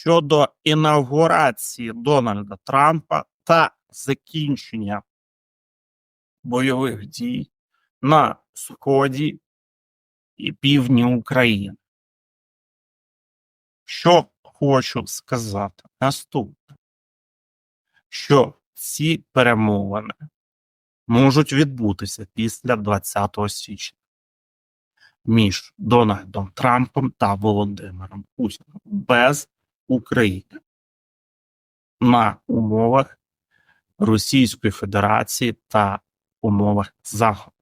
щодо інаугурації Дональда Трампа та закінчення бойових дій на сході і півдні України. Що хочу сказати наступне, що ці перемовини можуть відбутися після 20 січня між Дональдом Трампом та Володимиром Путіним без України на умовах Російської Федерації та умовах Заходу.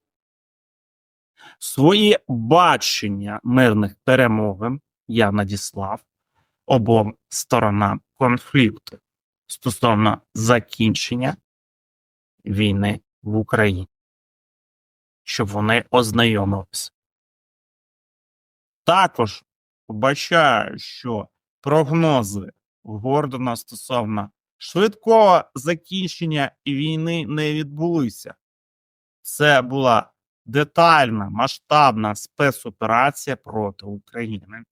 Своє бачення мирних перемовин я надіслав обом сторонам конфлікту стосовно закінчення війни в Україні, щоб вони ознайомилися. Також вбачаю, що прогнози Гордона стосовно швидкого закінчення війни не відбулися. Це була детальна масштабна спецоперація проти України.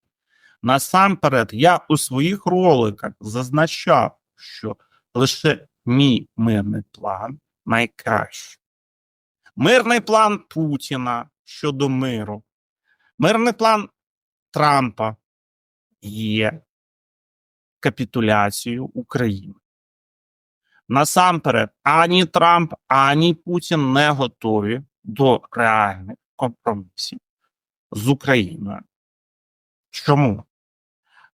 Насамперед, я у своїх роликах зазначав, що лише мій мирний план найкращий. Мирний план Путіна щодо миру, мирний план Трампа є капітуляцією України. Насамперед, ані Трамп, ані Путін не готові до реальних компромісів з Україною. Чому?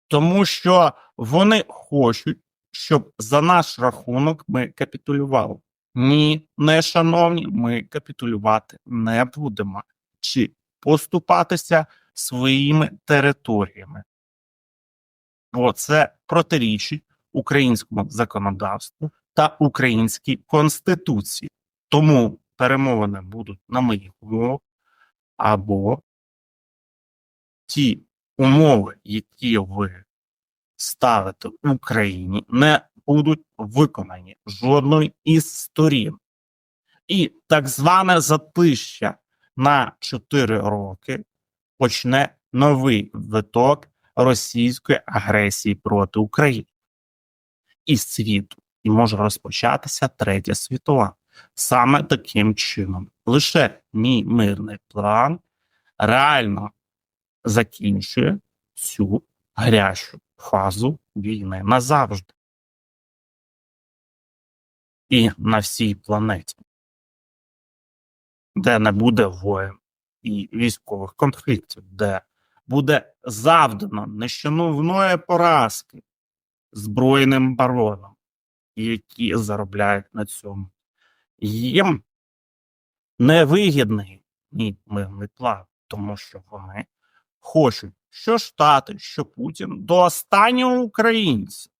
Тому що вони хочуть, щоб за наш рахунок ми капітулювали. Ні, не шановні, ми капітулювати не будемо чи поступатися своїми територіями. Бо це протирічить українському законодавству та українській конституції. Тому перемовини будуть на моїх умовах або ті умови, які ви ставите Україні, не будуть виконані жодної із сторін. І так зване затища на 4 роки почне новий виток російської агресії проти України і світу, і може розпочатися третя світова. Саме таким чином, лише мій мирний план реально закінчує цю гарячу фазу війни назавжди. І на всій планеті, де не буде воєн і військових конфліктів, де буде завдано нещановної поразки збройним баронам, які заробляють на цьому. Їм невигідний мій мирний план, тому що вони хочуть, що Штати, що Путін до останнього українця.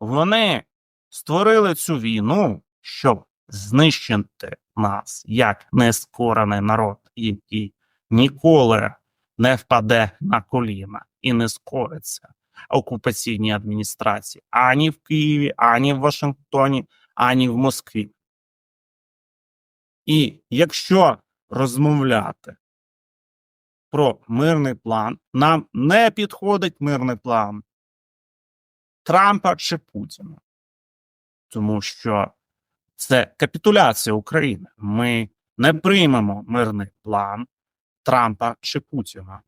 Вони створили цю війну, щоб знищити нас як нескорений народ, який ніколи не впаде на коліна і не скориться окупаційній адміністрації ані в Києві, ані в Вашингтоні, ані в Москві. І якщо розмовляти про мирний план, нам не підходить мирний план Трампа чи Путіна, тому що це капітуляція України. Ми не приймемо мирний план Трампа чи Путіна.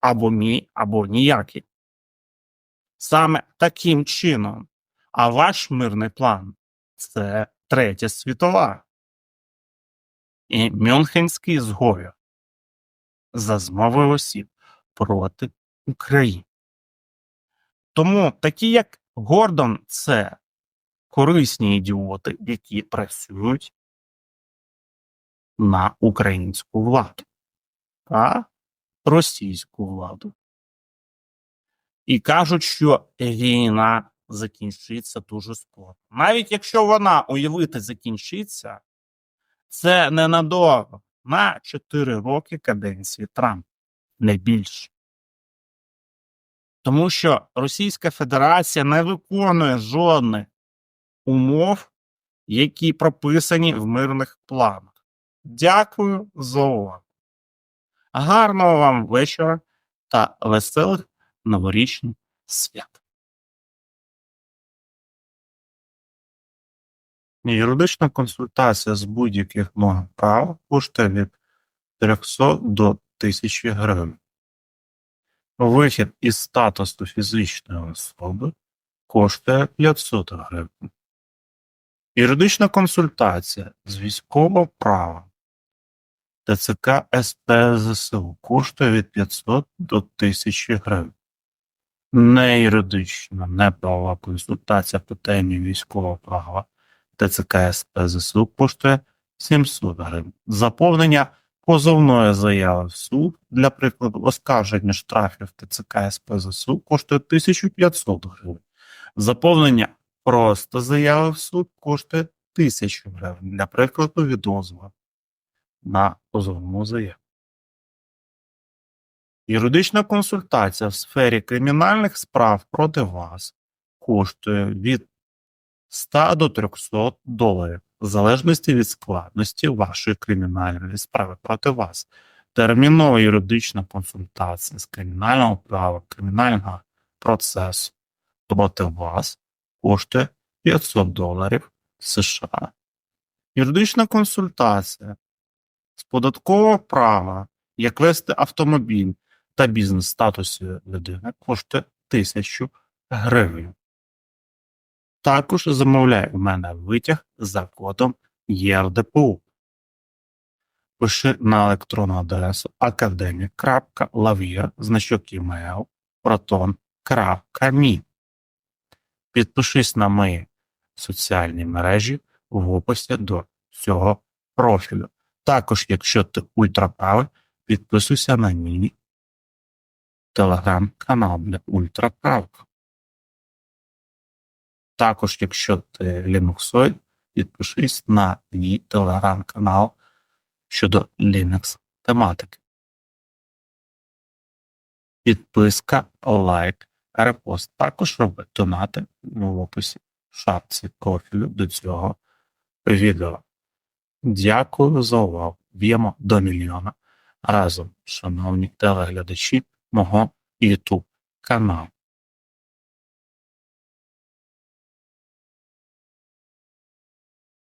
Або мій, або ніякий. Саме таким чином. А ваш мирний план це третя світова і Мюнхенський зговір за змовою осіб проти України. Тому такі, як Гордон, це корисні ідіоти, які працюють на українську владу та російську владу. І кажуть, що війна закінчиться дуже скоро. Навіть якщо вона уявити закінчиться, це ненадовго на 4 роки каденції Трампа, не більше. Тому що Російська Федерація не виконує жодних умов, які прописані в мирних планах. Дякую за увагу. Гарного вам вечора та веселих новорічні свята. Юридична консультація з будь-яких норм права коштує від 300 до 1000 гривень. Вихід із статусу фізичної особи коштує 500 гривень. Юридична консультація з військового права ТЦК СП ЗСУ коштує від 500 до 1000 гривень. Не юридична, не правова консультація по темі військового права ТЦК СП ЗСУ коштує 700 гривень. Заповнення позовної заяви в суд, для прикладу, оскарження штрафів ТЦК СП ЗСУ коштує 1500 гривень. Заповнення просто заяви в суд коштує 1000 гривень. Для прикладу, відозва на позовну заяву. Юридична консультація в сфері кримінальних справ проти вас коштує від 100 до 300 доларів, в залежності від складності вашої кримінальної справи проти вас. Термінова юридична консультація з кримінального права, кримінального процесу проти вас коштує 500 доларів США. Юридична консультація з податкового права, як вести автомобіль та бізнес статусі людини коштує 1000 гривень. Також замовляй у мене витяг за кодом ЄРДПУ. Пиши на електронну адресу academic.lavir, значок email, proton.me. Підпишись на мої соціальні мережі в описі до цього профілю. Також, якщо ти ультраправий, підписуйся на мій телеграм-канал для ультраправих. Також, якщо ти лінуксоїд, підпишись на мій телеграм-канал щодо Linux тематики. Підписка, лайк, репост. Також роби донати в описі в шапці профілю до цього відео. Дякую за увагу. Б'ємо до мільйона разом, шановні телеглядачі мого YouTube каналу.